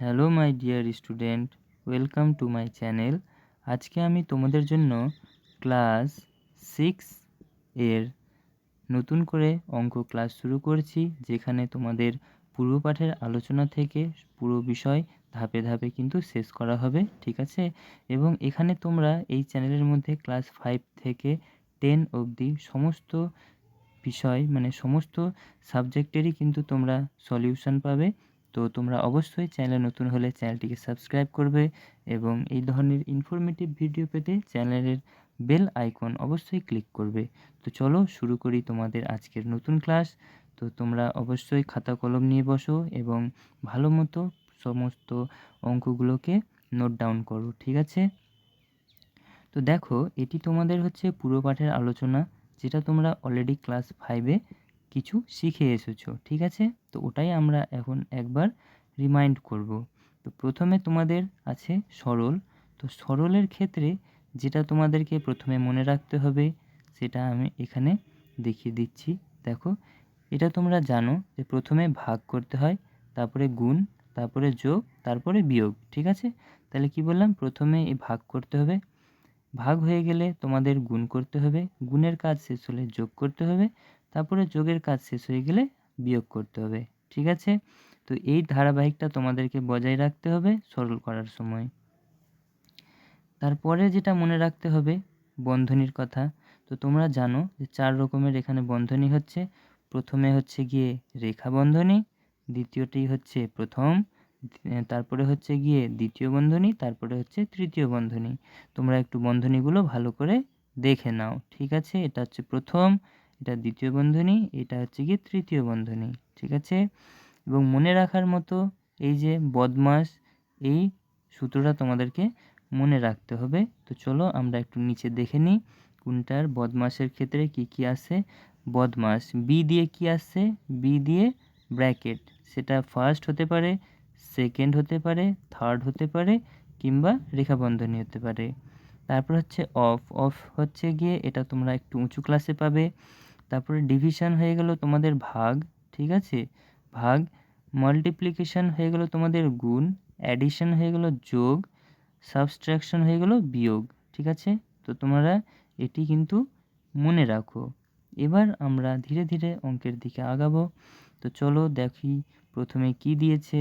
Hello my dear student welcome to my channel আজকে আমি তোমাদের জন্য ক্লাস সিক্স এর নতুন করে অঙ্ক ক্লাস শুরু করছি, যেখানে তোমাদের পূর্ব পাঠের আলোচনা থেকে পুরো বিষয় ধাপে ধাপে কিন্তু শেষ করা হবে, ঠিক আছে? এবং এখানে তোমরা এই চ্যানেলের মধ্যে ক্লাস ফাইভ থেকে টেন অবধি সমস্ত বিষয় মানে সমস্ত সাবজেক্টেরই কিন্তু তোমরা সলিউশন পাবে। তো তোমরা অবশ্যই চ্যানেলে নতুন হলে চ্যানেলটিকে সাবস্ক্রাইব করবে এবং এই ধরনের ইনফরমেটিভ ভিডিও পেতে চ্যানেলের বেল আইকন অবশ্যই ক্লিক করবে। তো চলো শুরু করি তোমাদের আজকের নতুন ক্লাস তো তোমরা অবশ্যই খাতা কলম নিয়ে বসো এবং ভালো মতো সমস্ত অঙ্কগুলোকে নোট ডাউন করো, ঠিক আছে? তো দেখো, এটি তোমাদের হচ্ছে পুরো পাঠের আলোচনা, যেটা তোমরা অলরেডি ক্লাস ফাইভে কিছু শিখে এসেছ, ঠিক আছে? তো ওটাই আমরা এখন একবার রিমাইন্ড করব। তো প্রথমে তোমাদের আছে সরল। তো সরলের ক্ষেত্রে যেটা তোমাদেরকে প্রথমে মনে রাখতে হবে, সেটা আমি এখানে দেখিয়ে দিচ্ছি। দেখো, এটা তোমরা জানো যে প্রথমে ভাগ করতে হয়, তারপরে গুণ, তারপরে যোগ, তারপরে বিয়োগ, ঠিক আছে? তাহলে কি বললাম? প্রথমে এই ভাগ করতে হবে। ভাগ হয়ে গেলে তোমাদের গুণ করতে হবে। গুণের কাজ শেষ হলে যোগ করতে হবে। তারপরে যোগের কাজ শেষ হয়ে গেলে বিয়োগ করতে হবে, ঠিক আছে? তো এই ধারাবাহিকটা তোমাদেরকে বজায় রাখতে হবে সরল করার সময়। তারপরে যেটা মনে রাখতে হবে, বন্ধনীর কথা। তো তোমরা জানো যে চার রকমের এখানে বন্ধনী হচ্ছে। প্রথমে হচ্ছে গিয়ে রেখা বন্ধনী, দ্বিতীয়টি হচ্ছে প্রথম তারপরে হচ্ছে গিয়ে দ্বিতীয় বন্ধনী, তারপরে হচ্ছে তৃতীয় বন্ধনী। তোমরা একটু বন্ধনীগুলো ভালো করে দেখে নাও, ঠিক আছে? এটা হচ্ছে প্রথম এটা দ্বিতীয় বন্ধনী, এটা হচ্ছে গিয়ে তৃতীয় বন্ধনী, ঠিক আছে? এবং মনে রাখার মতো এই যে বদমাস, এই সূত্রটা তোমাদেরকে মনে রাখতে হবে। তো চলো আমরা একটু নিচে দেখে নিই কোনটার বদমাসের ক্ষেত্রে কি কি আসে বদমাস বি দিয়ে কি আসছে? বি দিয়ে ব্র্যাকেট সেটা ফার্স্ট হতে পারে সেকেন্ড হতে পারে থার্ড হতে পারে, কিংবা রেখাবন্ধনী হতে পারে। তারপর হচ্ছে অফ অফ হচ্ছে গিয়ে এটা তোমরা একটু উঁচু ক্লাসে পাবে। তারপরে ডিভিশন হয়ে গেল তোমাদের ভাগ, ঠিক আছে? ভাগ মাল্টিপ্লিকেশন হয়ে গেল তোমাদের গুণ অ্যাডিশন হয়ে গেল যোগ সাবস্ট্রাকশন হয়ে গেল বিয়োগ, ঠিক আছে? তো তোমরা এটি কিন্তু মনে রাখো। এবার আমরা ধীরে ধীরে অঙ্কের দিকে আগাবো। তো চলো দেখি প্রথমে কি দিয়েছে।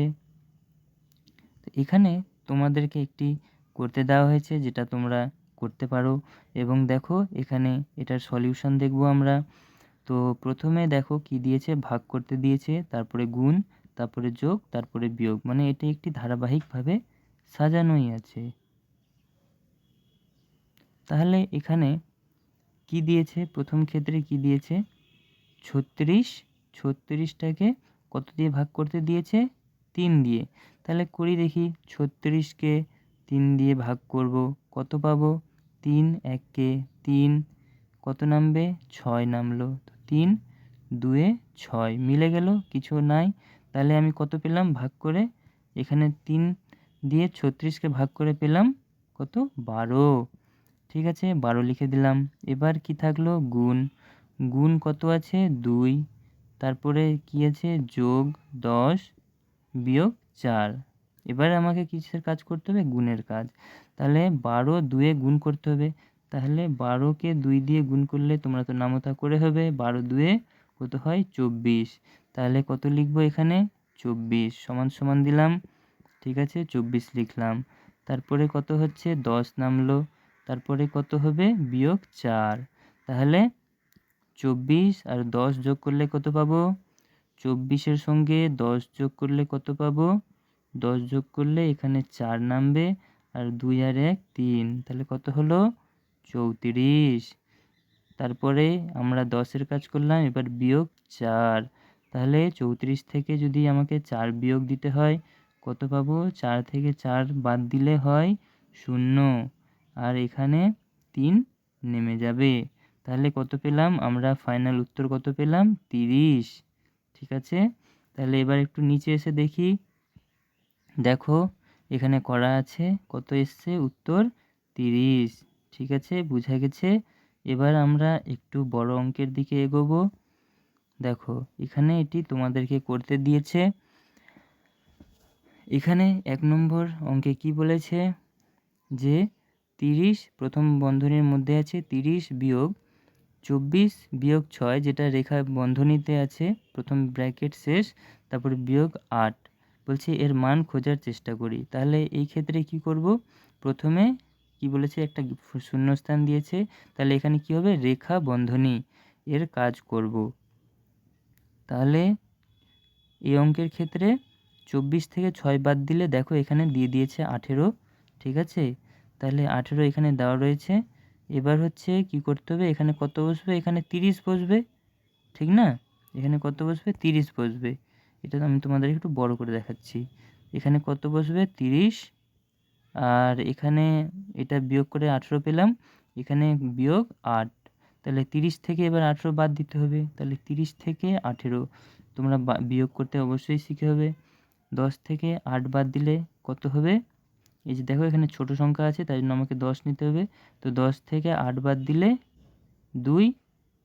তো এখানে তোমাদেরকে একটি করতে দেওয়া হয়েছে যেটা তোমরা করতে পারো। এবং দেখো এখানে এটার সলিউশন দেখব আমরা। তো প্রথমে দেখো কি দিয়েছে? ভাগ করতে দিয়েছে, তারপরে গুণ, তারপরে যোগ, তারপরে বিয়োগ। মানে এটা একটি ধারাবাহিকভাবে সাজানোই আছে। তাহলে এখানে কি দিয়েছে? প্রথম ক্ষেত্রে কি দিয়েছে? ছত্রিশ। ছত্রিশটাকে কত দিয়ে ভাগ করতে দিয়েছে? তিন দিয়ে। তাহলে করি দেখি, ছত্রিশকে তিন দিয়ে ভাগ করব। কত পাবো? তিন, এককে তিন। কত নামবে? ছয় নামলো। তিন, দুয়ে ছয়, মিলে গেল, কিছু নাই। তাহলে আমি কত পেলাম? ভাগ করে এখানে তিন দিয়ে ছত্রিশকে ভাগ করে পেলাম কত? বারো। ঠিক আছে, বারো লিখে দিলাম। এবার কি থাকল? গুণ। গুণ কত আছে? দুই। তারপরে কি আছে? যোগ দশ বিয়োগ চার। এবার আমাকে কিসের কাজ করতে হবে? গুণের কাজ। তাহলে বারো দুয়ে গুণ করতে হবে। তাহলে বারোকে দুই দিয়ে গুণ করলে তোমরা তো নামতা করে হবে, বারো দুয়ে কত হয়? চব্বিশ। তাহলে কত লিখব এখানে? চব্বিশ। সমান সমান দিলাম, ঠিক আছে? চব্বিশ লিখলাম। তারপরে কত হচ্ছে? দশ নামলো। তারপরে কত হবে? বিয়োগ চার। তাহলে চব্বিশ আর দশ যোগ করলে কত পাবো? চব্বিশের সঙ্গে দশ যোগ করলে কত পাবো? দশ যোগ করলে এখানে চার নামবে, আর দুই আর এক, তিন। তাহলে কত হলো? চৌত্রিশ। তারপরে আমরা দশের কাজ করলাম, এবার বিয়োগ চার। তাহলে চৌত্রিশ থেকে যদি আমাকে চার বিয়োগ দিতে হয়, কত পাবো? চার থেকে চার বাদ দিলে হয় শূন্য। আর এখানে তিন নেমে যাবে। তাহলে কত পেলাম? আমরা ফাইনাল উত্তর কত পেলাম? তিরিশ। ঠিক আছে? তাহলে এবার একটু নিচে এসে দেখি। দেখো, এখানে করা আছে, কত এসছে? উত্তর তিরিশ। ঠিক আছে? বুঝা গেছে? এবার আমরা একটু বড় অঙ্কের দিকে এগোবো। দেখো, এখানে এটি তোমাদেরকে করতে দিয়েছে। এখানে এক নম্বর অঙ্কে কি বলেছে? যে তিরিশ প্রথম বন্ধনীর মধ্যে আছে তিরিশ বিয়োগ চব্বিশ বিয়োগ ছয়, যেটা রেখা বন্ধনীতে আছে, প্রথম ব্র্যাকেট শেষ, তারপরে বিয়োগ আট। বলছে এর মান খোঁজার চেষ্টা করি। তাহলে এই ক্ষেত্রে কি করব? প্রথমে কি বলেছে? একটা শূন্যস্থান দিয়েছে। তাহলে এখানে কি হবে? রেখা বন্ধনী এর কাজ করব। তাহলে এই অঙ্কের ক্ষেত্রে চব্বিশ থেকে ছয় বাদ দিলে দেখো এখানে দিয়ে দিয়েছে আঠেরো, ঠিক আছে? তাহলে আঠেরো এখানে দেওয়া রয়েছে। এবার হচ্ছে কি করতে হবে? এখানে কত বসবে? এখানে তিরিশ বসবে, ঠিক না? এখানে কত বসবে? তিরিশ বসবে। এটা আমি তোমাদের একটু বড় করে দেখাচ্ছি। এখানে কত বসবে? তিরিশ আর এখানে এটা বিয়োগ করে আঠেরো পেলাম, এখানে বিয়োগ আট। তাহলে তিরিশ থেকে এবার আঠেরো বাদ দিতে হবে, তাহলে তিরিশ থেকে আঠেরো। তোমরা বিয়োগ করতে অবশ্যই শিখে হবে। দশ থেকে আট বাদ দিলে কত হবে? এই যে দেখো এখানে ছোট সংখ্যা আছে, তাই জন্য আমাকে দশ নিতে হবে। তো দশ থেকে আট বাদ দিলে দুই,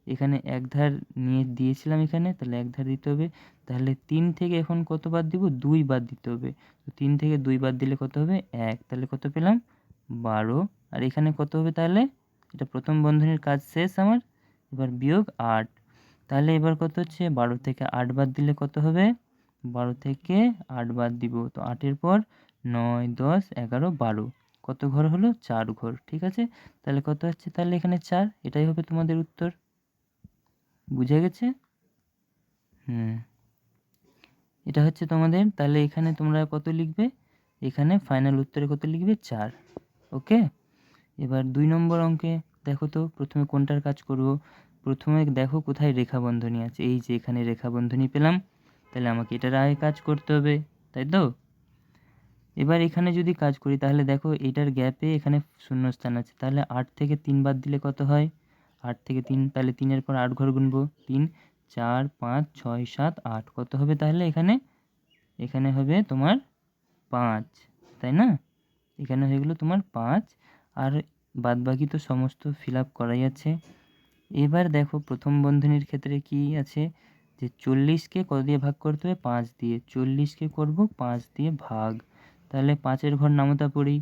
এখানে এক ধার নিয়ে দিয়েছিলাম এখানে, তাহলে এক ধার দিতে হবে। তাহলে তিন থেকে এখন কত বাদ দিব? দুই বাদ দিতে হবে। তো তিন থেকে দুই বাদ দিলে কত হবে? এক। তাহলে কত পেলাম? বারো। আর এখানে কত হবে তাহলে? এটা প্রথম বন্ধনীর কাজ শেষ আমার। এবার বিয়োগ আট। তাহলে এবার কত হচ্ছে? বারো থেকে আট বাদ দিলে কত হবে? বারো থেকে আট বাদ দিব। তো আটের পর নয়, দশ, এগারো, বারো। কত ঘর হলো? চার ঘর। ঠিক আছে? তাহলে কত হচ্ছে? তাহলে এখানে চার। এটাই হবে তোমাদের উত্তর। বুঝে গেছে? হুম। এটা হচ্ছে তোমাদের, তাহলে এখানে তোমরা কত লিখবে? এখানে ফাইনাল উত্তরে কত লিখবে? চার ওকে এবার দুই নম্বর অঙ্কে দেখো তো, প্রথমে কোনটার কাজ করব? প্রথমে দেখো কোথায় রেখা বন্ধনী আছে, এই যে এখানে রেখা বন্ধনী পেলাম, তাহলে আমাকে এটার আগে কাজ করতে হবে, তাই তো? এবার এখানে যদি কাজ করি, তাহলে দেখো এটার গ্যাপে এখানে শূন্যস্থান আছে, তাহলে আট থেকে তিন বাদ দিলে কত হয়? আট থেকে তিন, তাহলে তিনের পর আট ঘর গুনবো, তিন চার, পাঁচ, ছয়, সাত, আট, কত হবে তাহলে এখানে? এখানে হবে তোমার পাঁচ, তাই না? এখানে হয়ে গেলো তোমার পাঁচ, আর বাদ বাকি তো সমস্ত ফিল আপ করাই আছে। এবার দেখো প্রথম বন্ধনীর ক্ষেত্রে কি আছে? যে চল্লিশকে কত দিয়ে ভাগ করতে হবে? পাঁচ দিয়ে। চল্লিশকে করব? পাঁচ দিয়ে ভাগ। তাহলে পাঁচের ঘর নামতা পড়ি।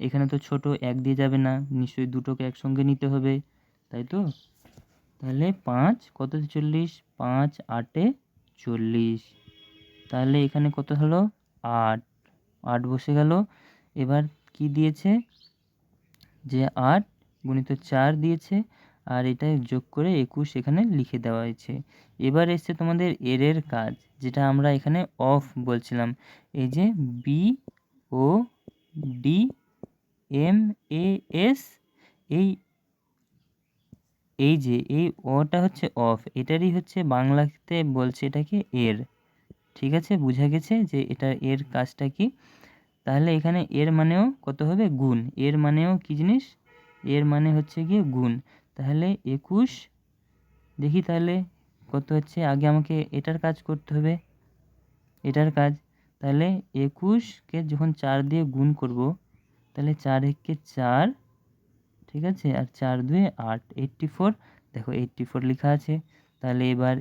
এখানে তো ছোট এক দিয়ে যাবে না। নিশ্চয়ই দুটোকে একসঙ্গে নিতে হবে, তাই তো? তাহলে পাঁচ, কত চল্লিশ? পাঁচ আটে চল্লিশ। তাহলে এখানে কত হলো? আট। আট বসে গেল। এবার কি দিয়েছে? যে আট গুণিত চার দিয়েছে, আর এটা যোগ করে একুশ এখানে লিখে দেওয়া হয়েছে। এবার এসছে তোমাদের এরের কাজ, যেটা আমরা এখানে অফ বলছিলাম। এই যে B O D M A S, এই এই যে, এই অটা হচ্ছে অফ এটারই হচ্ছে বাংলাতে বলছে এটাকে এর। ঠিক আছে? বোঝা গেছে যে এটা এর কাজটা কি? তাহলে এখানে এর মানেও কত হবে? গুণ। এর মানেও কি জিনিস? এর মানে হচ্ছে গিয়ে গুণ। তাহলে একুশ, দেখি তাহলে কত হচ্ছে? আগে আমাকে এটার কাজ করতে হবে। এটার কাজ। তাহলে একুশকে যখন চার দিয়ে গুণ করব, তাহলে চার একে চার ঠিক আছে? আর চার দুয়ে আট এইট্টি ফোর দেখো এইট্টি ফোর লেখা আছে। তাহলে এবার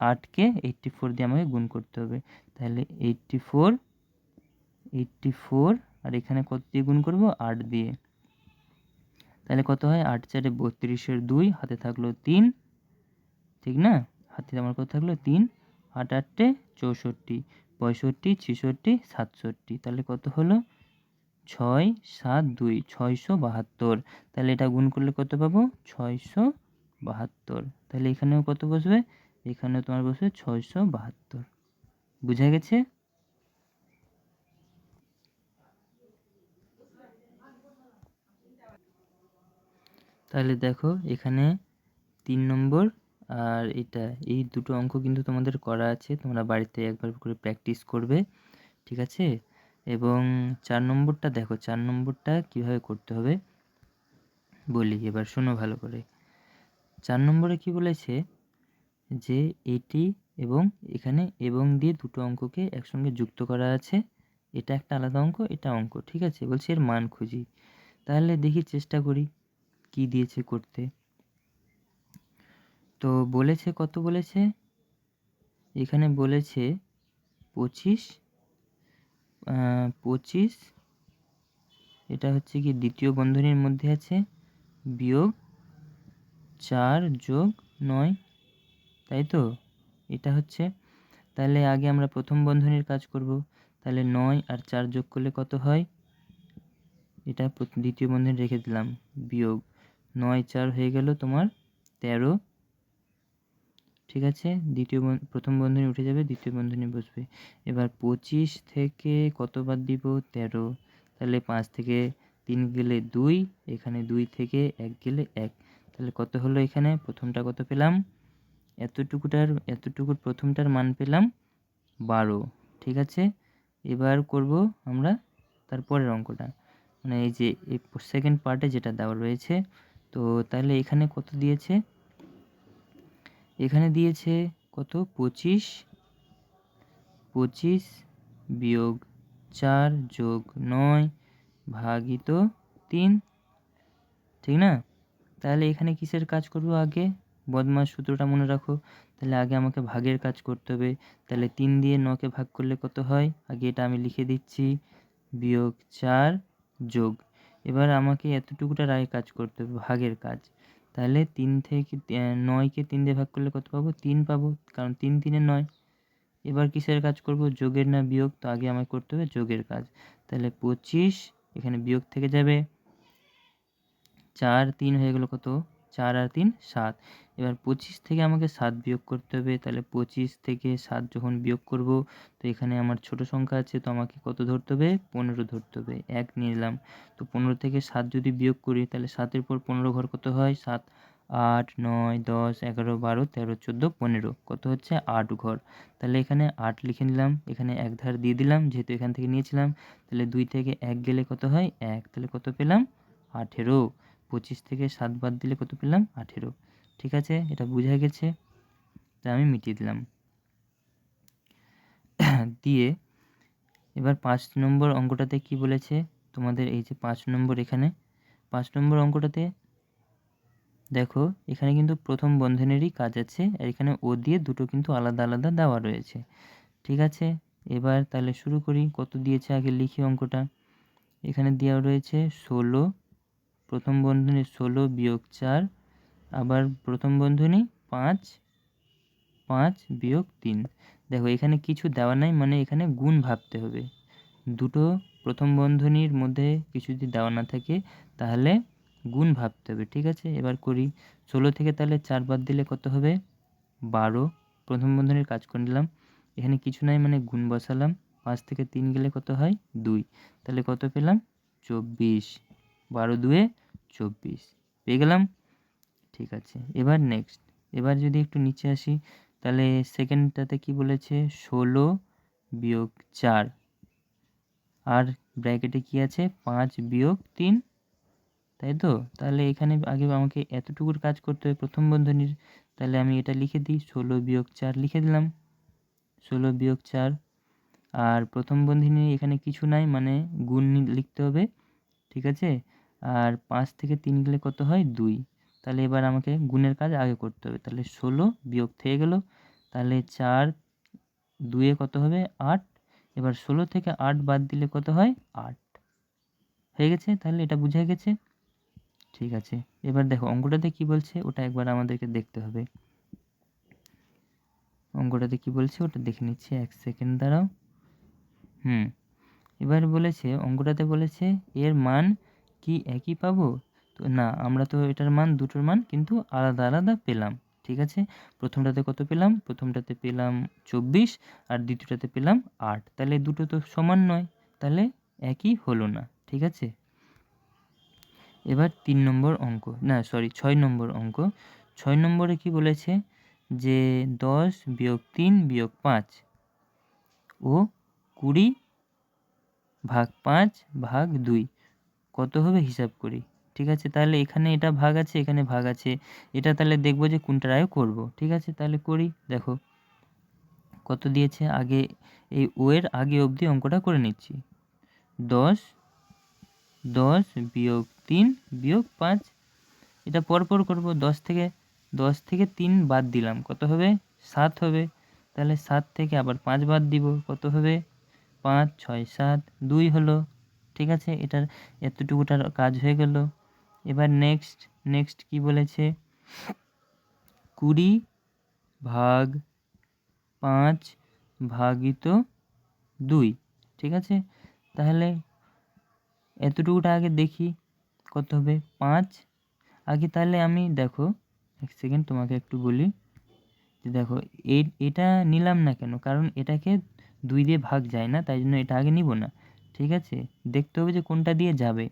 আটকে এইট্টি ফোর দিয়ে আমাকে গুণ করতে হবে। তাহলে এইট্টি ফোর এইট্টি ফোর আর এখানে কত দিয়ে গুণ করব? আট দিয়ে। তাহলে কত হয়? আট চারে বত্রিশের দুই, হাতে থাকল তিন। ঠিক না? হাতে আমার কত থাকল? তিন। আট আটটে চৌষট্টি, পঁয়ষট্টি, ছেষট্টি, সাতষট্টি। তাহলে কত হলো? ছয় সাত দুই ছয়শো বাহাত্তর। তাহলে এটা গুণ করলে কত পাবো? ছয়শো বাহাত্তর। তাহলে এখানেও কত বসবে? এখানেও তোমার বসবে ছয়শো বাহাত্তর। বুঝা গেছে? তাহলে দেখো এখানে তিন নম্বর আর এটা, এই দুটো অঙ্ক কিন্তু তোমাদের করা আছে। তোমরা বাড়িতে একবার করে প্র্যাকটিস করবে। ঠিক আছে? এবং চার নম্বরটা দেখো, চার নম্বরটা কীভাবে করতে হবে বলি, এবার শোনো ভালো করে। চার নম্বরে কি বলেছে? যে এটি এবং এখানে এবং দিয়ে দুটো অঙ্ককে একসঙ্গে যুক্ত করা আছে। এটা একটা আলাদা অঙ্ক, এটা অঙ্ক, ঠিক আছে? বলছে এর মান খুঁজি। তাহলে দেখি চেষ্টা করি কি দিয়েছে করতে। তো বলেছে, কত বলেছে? এখানে বলেছে পঁচিশ পঁচিশ। এটা হচ্ছে কি দ্বিতীয় বন্ধনীর মধ্যে আছে। বিয়োগ চার যোগ নয়। তাই তো? এটা হচ্ছে, তাহলে আগে আমরা প্রথম বন্ধনীর কাজ করব। তাহলে নয় আর চার যোগ করলে কত হয়? এটা দ্বিতীয় বন্ধনী রেখে দিলাম। বিয়োগ নয় চার হয়ে গেল তোমার তেরো। ঠিক আছে? দ্বিতীয় প্রথম বন্ধনী উঠে যাবে, দ্বিতীয় বন্ধনী বসবে। এবার পঁচিশ থেকে কত বাদ দিব? তেরো। তাহলে পাঁচ থেকে তিন গেলে দুই, এখানে দুই থেকে এক গেলে এক। তাহলে কত হলো এখানে? প্রথমটা কত পেলাম? এতটুকুটার, এতটুকুর প্রথমটার মান পেলাম বারো। ঠিক আছে? এবার করব আমরা তারপরের অঙ্কটা। মানে এই যে, এই সেকেন্ড পার্টে যেটা দেওয়া রয়েছে, তো তাহলে এখানে কত দিয়েছে? এখানে দিয়েছে কত? পঁচিশ। পঁচিশ বিয়োগ চার যোগ নয় ভাগিত তিন। ঠিক না? তাহলে এখানে কিসের কাজ করব আগে? বদমাস সূত্রটা মনে রাখো। তাহলে আগে আমাকে ভাগের কাজ করতে হবে। তাহলে তিন দিয়ে নকে ভাগ করলে কত হয়? আগে এটা আমি লিখে দিচ্ছি। বিয়োগ চার যোগ। এবার আমাকে এতটুকুটার আগে কাজ করতে হবে, ভাগের কাজ। তাহলে তিন থেকে নয়কে তিন দিয়ে ভাগ করলে কত পাবো? তিন পাবো, কারণ তিন তিনে নয়। এবার কিসের কাজ করব? যোগের না বিয়োগ? তো আগে আমায় করতে হবে যোগের কাজ। তাহলে পঁচিশ, এখানে বিয়োগ থেকে যাবে। চার তিন হয়ে গেলো কত? চার আর তিন, সাত। এবার পঁচিশ থেকে আমাকে সাত বিয়োগ করতে হবে, তাহলে পঁচিশ থেকে সাত যখন বিয়োগ করব, তো এখানে আমার ছোট সংখ্যা আছে, তো আমাকে কত ধরতে হবে? পনেরো ধরতে হবে, এক নিলাম। তো পনেরো থেকে সাত যদি বিয়োগ করি, তাহলে সাতের পর পনেরো ঘর কত হয়? সাত, আট, নয়, দশ, এগারো, বারো, তেরো, চোদ্দ, পনেরো। কত হচ্ছে? আট ঘর। তাহলে এখানে আট লিখে নিলাম, এখানে এক ধার দিয়ে দিলাম, যেহেতু এখান থেকে নিয়েছিলাম, তাহলে দুই থেকে এক গেলে কত হয়? এক। তাহলে কত পেলাম? আঠেরো। পঁচিশ থেকে সাত বাদ দিলে কত পেলাম? আঠেরো। ঠিক আছে? এটা বোঝা গেছে। তা আমি মিটিয়ে দিলাম। দিয়ে এবার পাঁচ নম্বর অঙ্কটাতে কি বলেছে? তোমাদের এই যে পাঁচ নম্বর এখানে। পাঁচ নম্বর অঙ্কটাতে দেখো, এখানে কিন্তু প্রথম বন্ধনেরই কাজ আছে, আর এখানে ও দিয়ে দুটো কিন্তু আলাদা আলাদা দেওয়া রয়েছে। ঠিক আছে? এবার তাহলে শুরু করি। কত দিয়েছে আগে লিখি অঙ্কটা? এখানে দেওয়া রয়েছে ষোলো। প্রথম বন্ধনী ষোলো বিয়োগ চার আবার প্রথম বন্ধনী পাঁচ পাঁচ বিয়োগ তিন। দেখো, এখানে কিছু দেওয়া নাই মানে এখানে গুণ ভাবতে হবে। দুটো প্রথম বন্ধনীর মধ্যে কিছু যদি দেওয়া না থাকে, তাহলে গুণ ভাবতে হবে, ঠিক আছে? এবার করি। ষোলো থেকে তাহলে চার বাদ দিলে কত হবে? বারো। প্রথম বন্ধনীর কাজ করে নিলাম। এখানে কিছু নাই মানে গুণ বসালাম। পাঁচ থেকে তিন গেলে কত হয়? দুই। তাহলে কত পেলাম? চব্বিশ। বারো দুয়ে চব্বিশ। পেয়ে গেলাম? ঠিক আছে। এবার নেক্সট এবার যদি একটু নিচে আসি, তাহলে সেকেন্ডটাতে কি বলেছে? ষোলো বিয়োগ চার। আর ব্র্যাকেটে কি আছে? পাঁচ বিয়োগ তিন। তাই তো? তাহলে এখানে আগে আমাকে এতটুকুর কাজ করতে হবে প্রথম বন্ধনীর। তাহলে আমি এটা লিখে দিই, ষোলো বিয়োগ চার লিখে দিলাম। ষোলো বিয়োগ চার। আর প্রথম বন্ধনী এখানে কিছু নাই মানে গুণ লিখতে হবে, ঠিক আছে? আর পাঁচ থেকে তিন গেলে কত হয়? দুই। তাহলে এবার আমাকে গুণের কাজ আগে করতে হবে। তাহলে ষোলো বিয়োগ থেকে গেল, তাহলে চার দুয়ে কত হবে? আট। এবার ষোলো থেকে আট বাদ দিলে কত হয়? আট। হয়ে গেছে? তাহলে এটা বুঝে গেছে? ঠিক আছে। এবার দেখো, অঙ্কটাতে কি বলছে? ওটা একবার আমাদেরকে দেখতে হবে। অঙ্কটাতে কি বলছে? ওটা দেখে নিচ্ছি। এক সেকেন্ড দাঁড়াও। হুম। এবার বলেছে, অঙ্কটাতে বলেছে, এর মান কি একই পাবো? তো না, আমরা তো এটার মান, দুটোর মান কিন্তু আলাদা আলাদা পেলাম, ঠিক আছে? প্রথমটাতে কত পেলাম? প্রথমটাতে পেলাম চব্বিশ আর দ্বিতীয়টাতে পেলাম আট। তাহলে দুটো তো সমান নয়, তাহলে একই হলো না, ঠিক আছে? এবার তিন নম্বর অঙ্ক, না সরি ছয় নম্বর অঙ্ক। ছয় নম্বরে কি বলেছে? যে দশ বিয়োগ তিন বিয়োগ পাঁচ ও কুড়ি ভাগ পাঁচ ভাগ দুই। কত হবে হিসাব করি? ঠিক আছে? তাহলে এখানে এটা ভাগ আছে, এখানে ভাগ আছে। এটা তাহলে দেখব যে কোনটার আগে করব। ঠিক আছে? তাহলে করি, দেখো। কত দিয়েছে? আগে এই ও এর আগে অবধি অঙ্কটা করে নিচ্ছি। দশ দশ বিয়োগ তিন বিয়োগ পাঁচ। এটা পরপর করব। দশ থেকে দশ থেকে তিন বাদ দিলাম। কত হবে? সাত হবে। তাহলে সাত থেকে আবার পাঁচ বাদ দিব। কত হবে? পাঁচ, ছয়, সাত, দুই হলো। ঠিক আছে? এটার এতটুকুটার কাজ হয়ে গেল। এবার নেক্সট নেক্সট কি বলেছে? কুড়ি ভাগ পাঁচ ভাগিত দুই, ঠিক আছে? তাহলে এতটুকুটা আগে দেখি কত হবে? পাঁচ। আগে তাহলে আমি দেখো, এক সেকেন্ড তোমাকে একটু বলি যে দেখো এটা নিলাম না কেন? কারণ এটাকে দুই দিয়ে ভাগ যায় না, তাই জন্য এটা আগে নিব না, ঠিক আছে? দেখতে হবে যে কোনটা দিয়ে যাবে।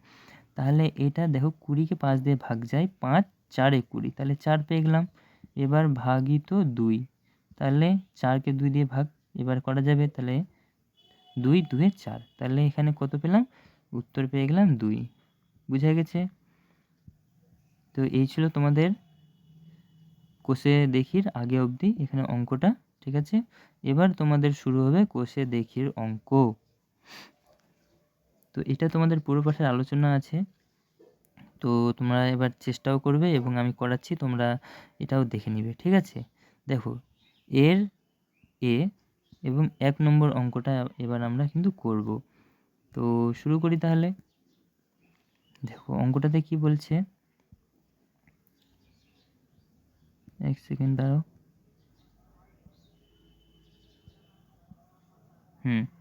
তাহলে এটা দেখো কুড়িকে পাঁচ দিয়ে ভাগ যায় পাঁচ, চারে কুড়ি। তাহলে চার পেয়ে গেলাম। এবার ভাগিত দুই। তাহলে চারকে দুই দিয়ে ভাগ, এবার করা যাবে? তাহলে দুই, দুয়ে চার। তাহলে এখানে কত পেলাম? উত্তর পেয়ে গেলাম দুই। বুঝা গেছে? তো এই ছিল তোমাদের কোষে দেখির আগে অবধি এখানে অঙ্কটা, ঠিক আছে? এবার তোমাদের শুরু হবে কোষে দেখির অঙ্ক। তো এটা তোমাদের পুরো পাঠের আলোচনা আছে। তো তোমরা এবার চেষ্টাও করবে এবং আমি করাচ্ছি, তোমরা এটাও দেখে নিবে, ঠিক আছে? দেখো, এর এ এবং এক নম্বর অঙ্কটা এবার আমরা কিন্তু করব। তো শুরু করি তাহলে। দেখো, অঙ্কটাতে কি বলছে? এক সেকেন্ড, দাঁড়াও। হুম।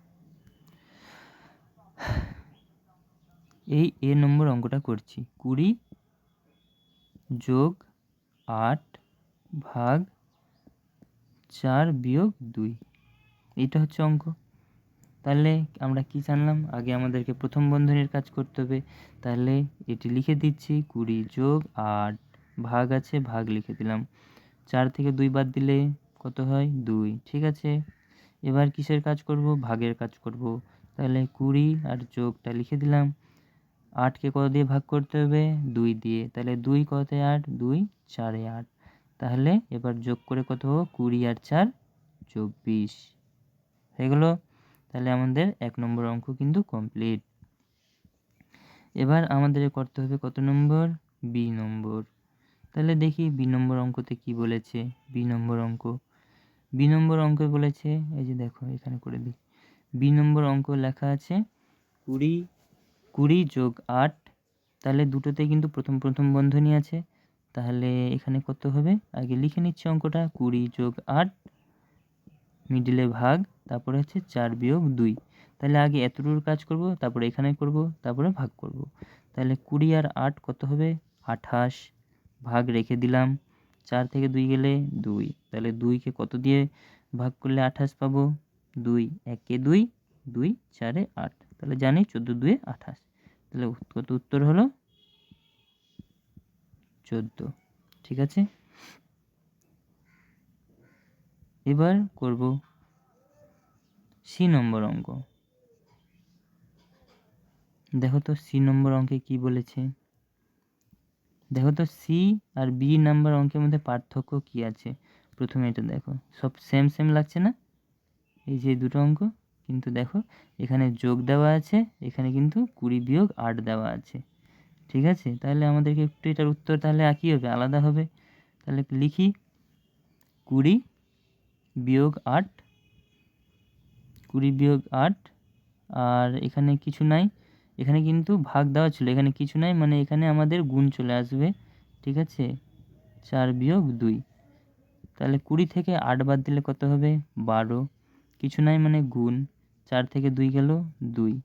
এই এ নম্বর অঙ্কটা করছি। কুড়ি যোগ আট ভাগ চার বিয়োগ দুই। এটা হচ্ছে অঙ্ক। তাহলে আমরা কি জানলাম? আগে আমাদেরকে প্রথম বন্ধনীর কাজ করতে হবে। তাহলে এটি লিখে দিচ্ছি, কুড়ি যোগ আট ভাগ আছে, ভাগ লিখে দিলাম। চার থেকে দুই বাদ দিলে কত হয়? দুই। ঠিক আছে? এবার কিসের কাজ করব? ভাগের কাজ করব। তাহলে কুড়ি আর যোগটা লিখে দিলাম। আটকে কত দিয়ে ভাগ করতে হবে? দুই দিয়ে। তাহলে দুই কতে আট? দুই, চারে আট। তাহলে এবার যোগ করে কত হব? কুড়ি আর চার, চব্বিশ। হয়ে গেলো? তাহলে আমাদের এক নম্বর অঙ্ক কিন্তু কমপ্লিট এবার আমাদের করতে হবে কত নম্বর? বি নম্বর। তাহলে দেখি বি নম্বর অঙ্কতে কি বলেছে? বি নম্বর অঙ্ক। বি নম্বর অঙ্কে বলেছে, এই যে দেখো এখানে করে দিই। বি নম্বর অঙ্ক লেখা আছে কুড়ি কুড়ি যোগ আট, তাহলে দুটোতে কিন্তু প্রথম প্রথম বন্ধনী আছে। তাহলে এখানে কত হবে? আগে লিখে নিচ্ছি অঙ্কটা, কুড়ি যোগ আট মিডিলে ভাগ, তারপরে হচ্ছে চার বিয়োগ দুই। তাহলে আগে এতটুকুর কাজ করব, তারপরে এখানে করব, তারপরে ভাগ করব। তাহলে কুড়ি আর আট কত হবে? আঠাশ। ভাগ রেখে দিলাম, চার থেকে দুই গেলে দুই। তাহলে দুইকে কত দিয়ে ভাগ করলে আঠাশ পাবো? দুই। একে দুই দুই, চারে আট। তাহলে জানি চোদ্দ দুয়ে আঠাশ। তাহলে কত উত্তর হলো? চোদ্দ। ঠিক আছে? এবার করব সি নম্বর অঙ্ক। দেখো তো সি নম্বর অঙ্কে কি বলেছে? দেখো তো সি আর বি নাম্বার অঙ্কের মধ্যে পার্থক্য কি আছে? প্রথমে এটা দেখো। সব সেম সেম লাগছে না? এই যে দুটো অঙ্ক। কিন্তু দেখো, এখানে যোগ দেওয়া আছে, এখানে কিন্তু কুড়ি বিয়োগ আট দেওয়া আছে। ঠিক আছে? তাহলে আমাদেরকে একটু এটার উত্তর তাহলে কী হবে, আলাদা হবে। তাহলে লিখি, কুড়ি বিয়োগ আট, কুড়ি বিয়োগ আট, আর এখানে কিছু নাই। এখানে কিন্তু ভাগ দেওয়া ছিল, এখানে কিছু নাই মানে এখানে আমাদের গুণ চলে আসবে। ঠিক আছে? চার বিয়োগ দুই। তাহলে কুড়ি থেকে আট বাদ দিলে কত হবে? বারো। কিছু নাই মানে গুণ। চার থেকে দুই গেল দুই।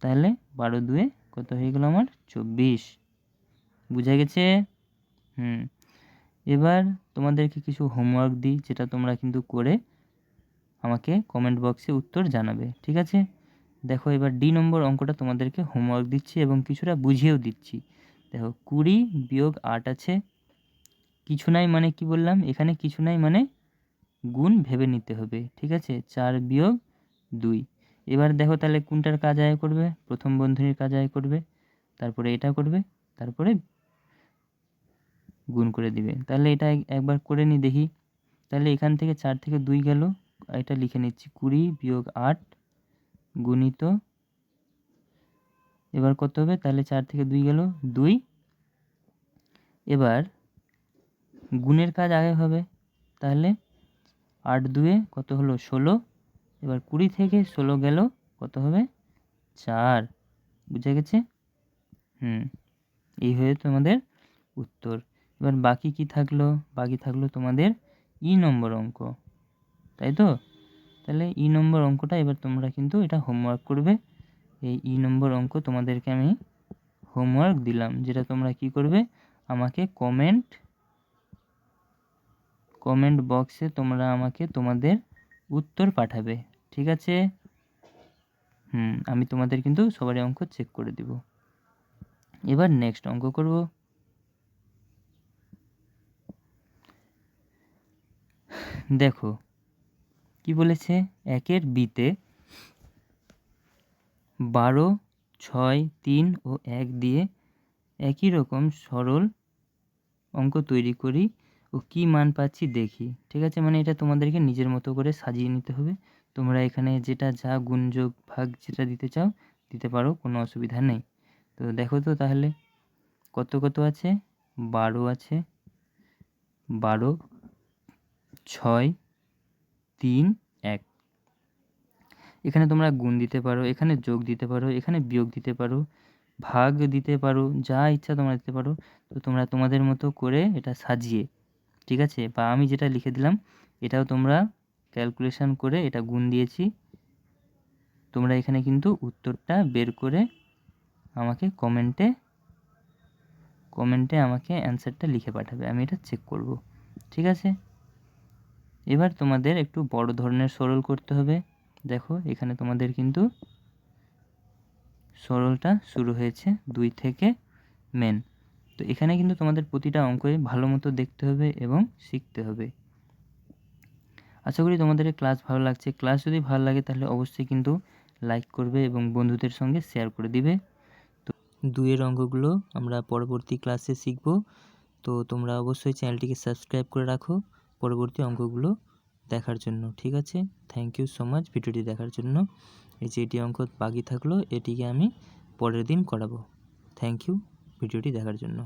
তাহলে বারো দুয়ে কত হয়ে গেল আমার চব্বিশ। বুঝা গেছে? হুম। এবার তোমাদেরকে কিছু হোমওয়ার্ক দিই, যেটা তোমরা কিন্তু করে আমাকে কমেন্ট বক্সে উত্তর জানাবে, ঠিক আছে? দেখো এবার ডি নম্বর অঙ্কটা তোমাদেরকে হোমওয়ার্ক দিচ্ছি এবং কিছুটা বুঝিয়েও দিচ্ছি। দেখো কুড়ি বিয়োগ আট আছে। কিছু নাই মানে কি বললাম? এখানে কিছু নাই মানে গুণ ভেবে নিতে হবে, ঠিক আছে? চার বিয়োগ দুই। এবার দেখো তাহলে কোনটার কাজ আয় করবে? প্রথম বন্ধনীর কাজ আয় করবে, তারপরে এটা করবে, তারপরে গুণ করে দিবে। তাহলে এটা একবার করে নিই দেখি। তাহলে এখান থেকে চার থেকে দুই গেল, এটা লিখে নিচ্ছি কুড়ি বিয়োগ আট গুণিত, এবার কত হবে? তাহলে চার থেকে দুই গেল দুই। এবার গুণের কাজ আগে হবে, তাহলে আট দুয়ে কত হলো ষোলো? এবার কুড়ি থেকে ষোলো গেল, কত হবে? চার। বুঝে গেছে? হুম, এই হয়ে তোমাদের উত্তর। এবার বাকি কি থাকল? বাকি থাকল তোমাদের ই নম্বর অঙ্ক। তাই তো? তাহলে ই নম্বর অঙ্কটা এবার তোমরা কিন্তু এটা হোমওয়ার্ক করবে। এই ই নম্বর অঙ্ক তোমাদেরকে আমি হোমওয়ার্ক দিলাম, যেটা তোমরা কি করবে? আমাকে কমেন্ট কমেন্ট বক্সে তোমরা আমাকে তোমাদের উত্তর পাঠাবে, ঠিক আছে? হুম, আমি তোমাদের কিন্তু সবারই অঙ্ক চেক করে দিব। এবার নেক্সট অঙ্ক করব। দেখো, কি বলেছে? একের বিতে বারো, ছয়, তিন ও এক দিয়ে একই রকম সরল অঙ্ক তৈরি করি। ও কি মান পাচ্ছি দেখি, ঠিক আছে? মানে এটা তোমাদেরকে নিজের মতো করে সাজিয়ে নিতে হবে। তোমরা এখানে যেটা যা গুণযোগ ভাগ যেটা দিতে চাও, দিতে পারো, কোনো অসুবিধা নেই। তো দেখো তো তাহলে, কত কত আছে? বারো আছে। বারো, ছয়, তিন, এক। এখানে তোমরা গুণ দিতে পারো, এখানে যোগ দিতে পারো, এখানে বিয়োগ দিতে পারো, ভাগ দিতে পারো, যা ইচ্ছা তোমরা দিতে পারো। তো তোমরা তোমাদের মতো করে এটা সাজিয়ে ঠিক আছে? বা আমি যেটা লিখে দিলাম, এটাও তোমরা ক্যালকুলেশন করে এটা গুণ দিয়েছি। তোমরা এখানে কিন্তু উত্তরটা বের করে আমাকে কমেন্টে কমেন্টে আমাকে অ্যান্সারটা লিখে পাঠাবে। আমি এটা চেক করব। ঠিক আছে? এবার তোমাদের একটু বড় ধরনের সরল করতে হবে। দেখো, এখানে তোমাদের কিন্তু সরলটা শুরু হয়েছে দুই থেকে মেন তো এখানে কিন্তু তোমাদের প্রতিটা অঙ্কই ভালো মতো দেখতে হবে এবং শিখতে হবে। আশা করি তোমাদের ক্লাস ভালো লাগছে। ক্লাস যদি ভালো লাগে তাহলে অবশ্যই কিন্তু লাইক করবে এবং বন্ধুদের সঙ্গে শেয়ার করে দিবে। তো দুইয়ের অঙ্কগুলো আমরা পরবর্তী ক্লাসে শিখব। তো তোমরা অবশ্যই চ্যানেলটিকে সাবস্ক্রাইব করে রাখো পরবর্তী অঙ্কগুলো দেখার জন্য, ঠিক আছে? থ্যাংক ইউ সো মাচ ভিডিওটি দেখার জন্য এই যে এটি অঙ্ক বাকি থাকল, এটিকে আমি পরের দিন করাবো। থ্যাংক ইউ ভিডিওটি দেখার জন্য।